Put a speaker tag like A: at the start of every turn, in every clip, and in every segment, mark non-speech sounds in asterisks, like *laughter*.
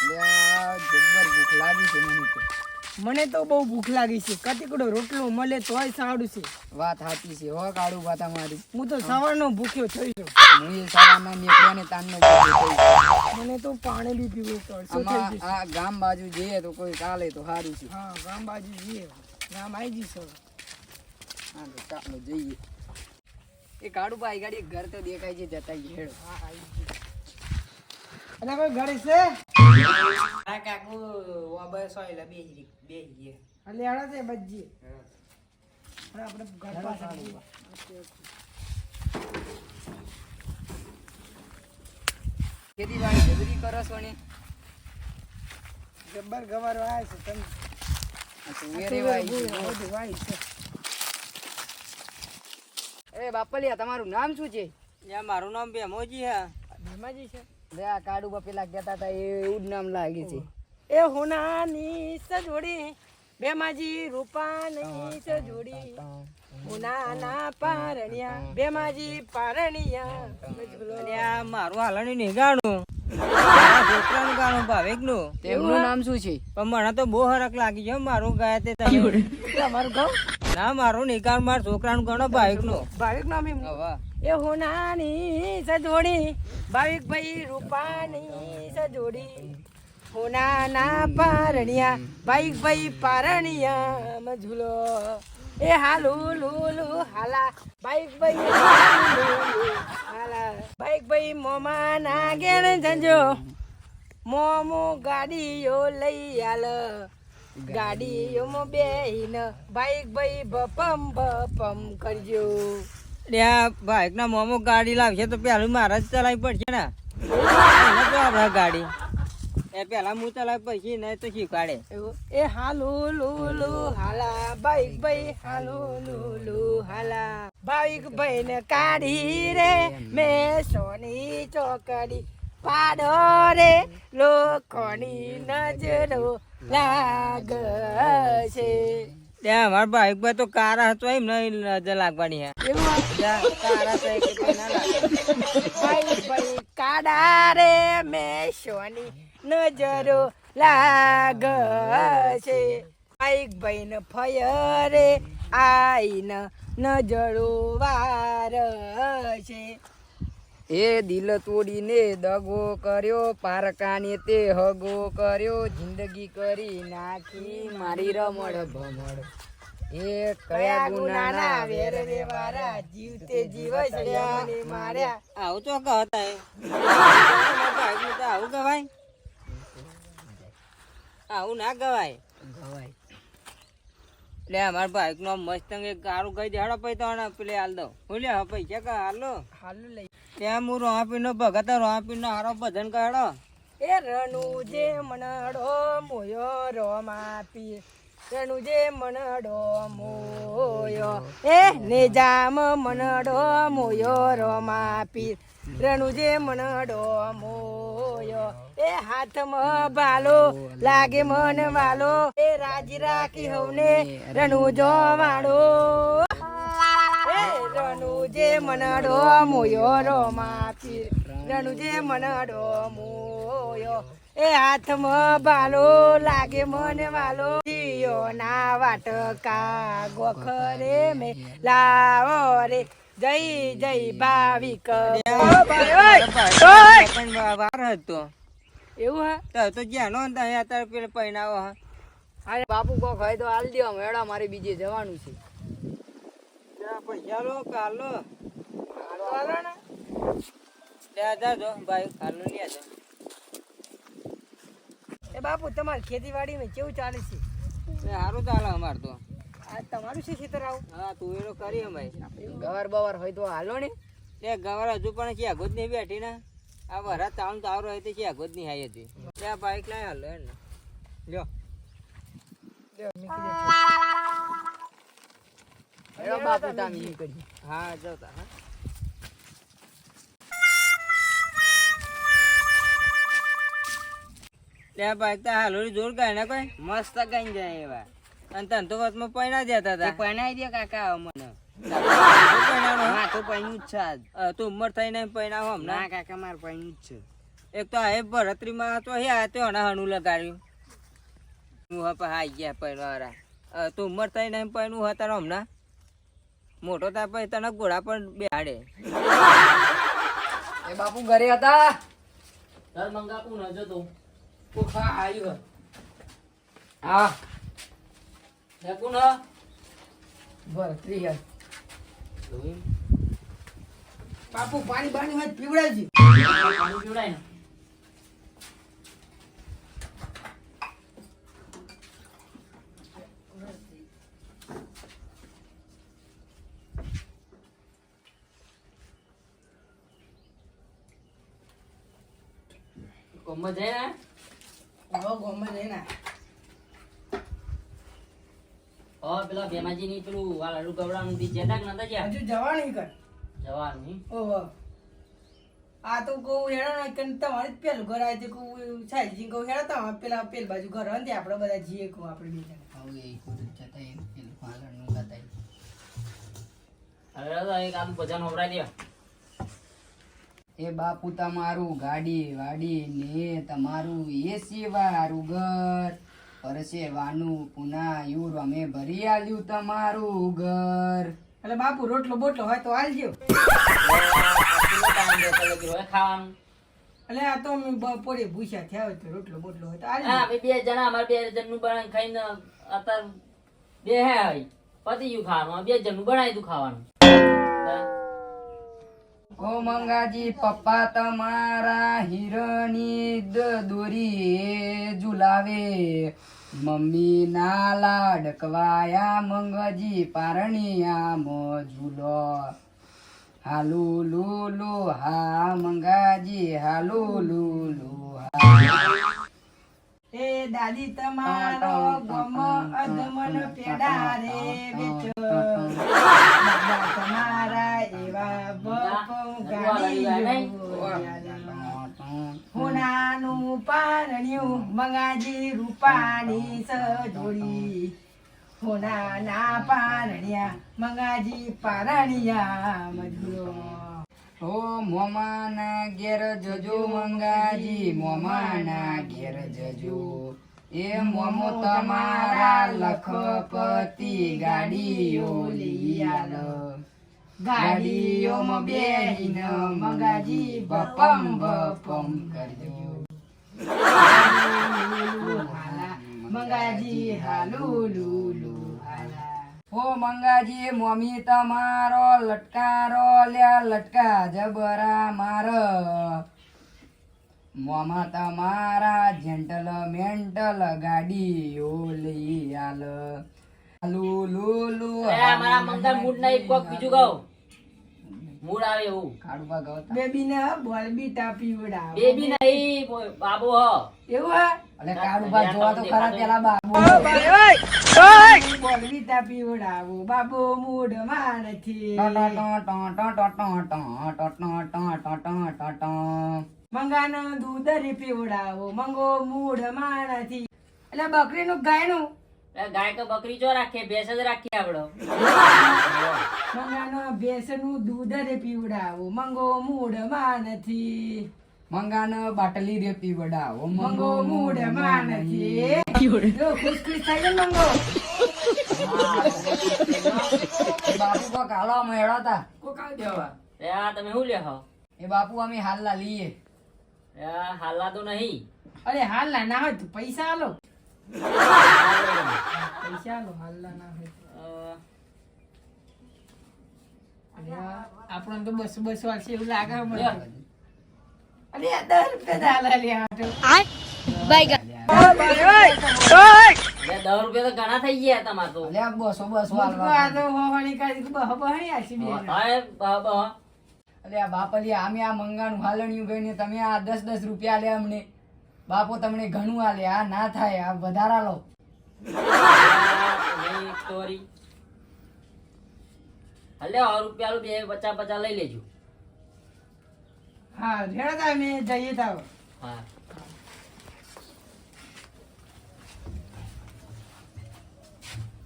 A: જબ્બર ભૂખ લાગી છે મને તો.
B: મને તો બહુ ભૂખ લાગી છે. કટીકડો રોટલો મળે તોય સારું છે.
A: વાત સાચી છે હો કાળું વાત મારી
B: હું તો સવારનો ભૂખ્યો થઈ છું
A: હું એ સવારના નીકળ્યા ને તાનનો ભૂખ્યો થઈ છું.
B: મને તો પાણી બી પીવું પડશે
A: આ ગામ બાજુ જઈએ તો કોઈ ચાલે તો સારું છે.
B: હા ગામ બાજુ જઈએ. ગામ આવી જઈશ.
A: હા તો ચાલો જઈએ. એ કાળું ભાઈ ગાડી ઘર તો દેખાય છે જતા હેડો.
B: હા આવી. અને કોઈ ઘરે છે?
A: કાકુ સોયલા બેહી બેહી ગયા.
B: એટલે આડા છે હવે આપણે ઘર પાસે જઈએ.
A: ખેતી વાડી જરૂરી કરો છો ને?
B: જબ્બર ગવારો આવે છે તમે.
A: આ તુવેરે વાઈ છે.
B: બધું વાય છે.
A: એ બાપલિયા તમારું નામ શું છે?
C: મારું નામ ભેમોજી હે.
B: ભીમાજી છે?
A: લે આ કાડુ બા પેલા કહેતા હતા એ એવું જ નામ લાગે છે.
B: એ હોનાની સજોડી બેમાજી રૂપાની સજોડી હોનાના પારણિયા બેમાજી પારણિયા.
C: આ મારું હાલણી નહીં ગાણું મારા છોકરાનું ગાણું ભાવેકનું.
A: તેમનું નામ શું છે?
C: પણ મને તો બહુ હરક લાગી ગયો મારું ગાય તે તમે.
B: તમારું ગામ?
C: ના મારું ગાણ મારા છોકરાનું ગાણો ભાવેકનું.
B: ભાવિક નામ એમ
A: હવે
B: એ હોનાની સજોડી ભાવિક ભાઈ રૂપાની સજોડી હોનાના પારણિયા ભાવિક ભાઈ પારણિયા મજુલો એ હાલુ લુલુ હાલા ભાઈક ભાઈ હાલુ લુલુ હાલા ભાઈક ભાઈ મોમાં ના ગેણ જંજો મોમો ગાડીઓ લઈ આલ ગાડીઓમાં બેહીન ભાઈક ભાઈ બપમ બપમ કરજો
C: એટલે ના મોમો ગાડી લાવશે તો પેલું મારે જ ચલાવી પડશે ને. આપણે ગાડી. એ પેલા હું ચલાવી પછી નહીં તો શીખવાડે.
B: એ હાલુ લુલુ હાલા બાઈક ભાઈ હાલુ લુલુ હાલા. બાઈક ભાઈ ને કાઢી રે મેં સોની ચોકડી પાડો રે લોકોની નજરો લાગશે.
C: ત્યાં અમારા ભાઈ ભાઈ તો કારા હતો એમ નહીં નજર લાગવાની હે. કાડા લાગે.
B: રે મેં સોની નજરો લાગશે. બાઈક ભાઈ ને ફયરે આઈને નજરો વારશે.
A: એ દિલ તોડીને દગો કર્યો પારકાને તે હગો કર્યો જિંદગી કરી નાખી મારી રમણ ભમણ. એ કયા ગુનાના વેર
B: વેવારા જીવતે જીવસ્યા મને માર્યા.
C: આવું તો કહતા આવું ગવાય આવું ના ગવાય.
A: ગવાય.
C: એટલે મારા બાઈક નો મસ્તંગ એક ગારું કહી દે. હડો તો પેલે હાલ દો હા પૈસા કા હાલો?
B: હાલું લઈ
C: ત્યાં હું રોહાપી નો ભગત રોહાપી નો હારો ભજન કાઢો
B: એ રણુ જે મનડો મોયો રોમાપી રણુ જે મનડો મોયો. એ નિજામ મનડો મોયો રોમાપી રણુ જે મનડો મોયો. એ હાથમાં ભાલો, લાગે મન વાલો. એ રાજી રાખી હવને રણુજો વાળો. એ રણુ જે મનડો મોયો રોમાપી રણુ જે મનડો મોયો. એ હાથમાં ભાલો, લાગે મને વાલો. જીયો ના વાટકા ગોખરે મે લાવો રે. જય જય ભાવિક.
C: પણ વાર હતો.
B: એવું હા?
C: તો તો જ્યાં નો હતા અત્યારે પેલા પૈણાવો હા.
A: અરે બાપુ કો ખાય તો હાલ દેવા મેળા મારે બીજે જવાનું છે.
C: પૈસા લો કાલો.
B: ચાલો ને.
C: લે જો ભાઈ કાલો લે જો.
B: એ બાપુ તમારી ખેતીવાડીમાં કેવું ચાલે છે?
C: સારું ચાલે અમાર તો.
B: આ તમારું છે ખેતર આવું?
C: હા તું એનો કરી ભાઈ
A: ગવાર બવાર હોય તો હાલો ને.
C: એ ગવાર હજુ પણ ક્યાં ગોદ નહીં બેઠી ને. આ વરા તાવન તાવરો હોય તો ક્યાં ગોદ નહીં આવી હતી ત્યાં બાઈક લાય હાલો એને લ્યો.
A: બાપુ તામ. કરી
C: હા જતા હા. ત્યાં બાઈક તો હાલો જોર ગાય ને કોઈ? મસ્ત ગાઈ જાય એવા. અને તન તો વચમાં પૈણા દેતા હતા
A: પૈણાઈ દે કાકા મને.
C: તું?
A: હા પૈણું જ છે
C: તું ઉંમર થઈને પૈણાવો
A: ના કાકા મારે પૈણું જ છે.
C: એક તો આ ભરતરીમાં તો હે આ તો હણા હણું લગાડ્યું. હું હા ગયા હવે તો ઉંમર થઈ ને હતા હા હમણાં? મોટો તા પછી તને ઘોડા પણ બેહાડે.
A: એ બાપુ ઘરે હતા?
D: તાર મંગાપુ ન જતો.
A: ખા આવ્યું હા.
D: હે કોણ
A: ભરતરી હે.
B: બાપુ પાણી બાણી હોય પીવડાવજે.
D: પાણી પીવડાય ને. કોમમાં જાય ને
B: હવે ગમે જઈને.
D: ઓ પેલા ભેમાજી ની પેલું લાડુ ગવડાનું બી જેતા કે નતા જ્યાં
B: હજુ જવાની કર
D: જવાનું.
B: ઓહો. આ તો કહું હેડા ને કે તમારે પેલું ઘર આવે છે કહું સાહેબજી કહું હેડા તમારે પેલા પેલ બાજુ ઘર હોય આપણે બધા જઈએ કહું આપણે બે જણા.
A: હવે એ કુદરત જતા એ પેલું પાલનનું બતાય.
D: અરે દાદા એક આનું ભજન હોવરાઈ દે
A: એ બાપુ તમારું ગાડી વાડી ને તમારું એસી વાળું ઘર. પરસેવાનું પુના યુર અમે ભરી આલ્યું તમારું ઘર.
B: એટલે બાપુ રોટલો બોટલો હોય તો આલજો. એટલે આ તો અમે બપોરે ભૂસ્યા થયા હોય તો રોટલો બોટલો હોય તો
D: હા
B: આલજો
D: બે જણા અમારે બે જણનું બનાવી ખાઈને અત્યારે બે હે હોય પતી ગયું ખાવાનું. બે જણનું બનાવી દઉં ખાવાનું.
A: ઓ મંગાજી પપ્પા તમારા હિરણી દોરી ઝુલાવે. મમ્મી ના લાડકવાયા મંગજી પારણિયા મો ઝૂલો. હાલુ લુલુ હા મંગાજી હાલુ લુલુ હા.
B: એ દાદી તમારો ગમ અધમન પેડા રે વેચો. *laughs* તમારા એવા બપ હોનાનું પારણ્યું મંગાજી રૂપાની સજોડી હોનાના પારણ્યા, મંગાજી પારણિયા મજૂરો
A: ઓ મોમાના ઘેર જજો મંગાજી મોમાના ઘેર જજો એ મોમો, તમારા લખપતિ ગાડીઓ લઈ આલો. ગાડીઓમાં બેહીને મંગાજી બપમ બપમ કરજો
B: મંગાજી હાલુ લુલુ હાલા
A: ઓ મંગાજી મમ્મી તમારો લટકારો લ્યા લટકા જબરા માર મોમા તમારા જેન્ટલ મેન્ટલ ગાડીઓ લઈ આલ લુ લુ લુ
D: મારા મંગા મૂડ નહીં કોક બીજું કહો મૂડ આવે એવું
A: કાળુબા ગવતા
B: બેબી ને બોલબી ટાપી ઉડા
D: બેબી નહીં બાબુ હ
B: એવું હે
A: અને કાળું કાળુબા જોવા તો ખરા પેલા બાબુ
B: બોલબી ટાપી ઉડાવો બાબો મૂડમાં નથી મંગાનો દૂધ રી પીવડાવો મંગો મૂડમાં નથી એટલે બકરી નું ગાયનું
D: એ ગાય કે બકરી ચો રાખીએ ભેંસ જ રાખીએ આપડો
B: મંગાનો ભેંસનું દૂધ રે પીવડાવો મંગો મૂડમાં નથી.
A: મંગાનો બાટલી રે પીવડાવો
B: મંગો મૂડમાં નથી. ખુશ ખુશ થાય મંગો.
A: બાપુ કો કાલો મેળા તા.
B: કોકાલ દેવા?
D: એ આ તમે શું લેહો?
A: એ બાપુ અમે હાલના લઈએ.
D: આ તો નહીં.
B: અરે હાલ ના ના હોય તો પૈસા આલો. ના ના આપણને તો બસો બસો વાળશે એવું લાગે મને.
D: લ્યો.
B: આ દસ રૂપિયા દાલા લે આટો.
D: બે દસ રૂપિયા તો ઘણા થઈ ગયા તમારે
A: બસો બસો
B: હું તો આ
A: હાલવા
B: તો હોવાની કાઢી બહ બહણી આશી બે જણા.
D: હા, બ- બ-
A: અલ્યા બાપલી આમે આ મંગાનું હાલણિયું ગઈને તમે આ દસ દસ રૂપિયા લે અમને બાપો તમને ઘણું આલે. આ ના થાય આ વધારા લો
D: આ નહીં સો રૂપિયા બે પચાસ પચાસ લઈ લેજો.
B: હા રેડો તા મેં જઈએ તાવ.
D: હા.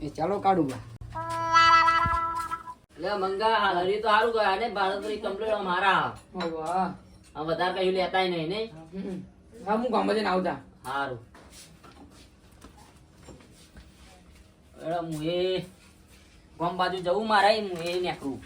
A: એ ચાલો કાઢું બા.
D: એટલે મંગા હાલ હરી તો સારું ગયા. ને ભારતરી કમ્પ્લીટ મારા
A: વાહ.
D: આ વધારે કયું લેતાય નહીં ને
A: હમ. હા હું ગામમાં જઈને આવતા.
D: સારું એડા, હું એ ગામ બાજુ જવું મારા હું એ નીકળું.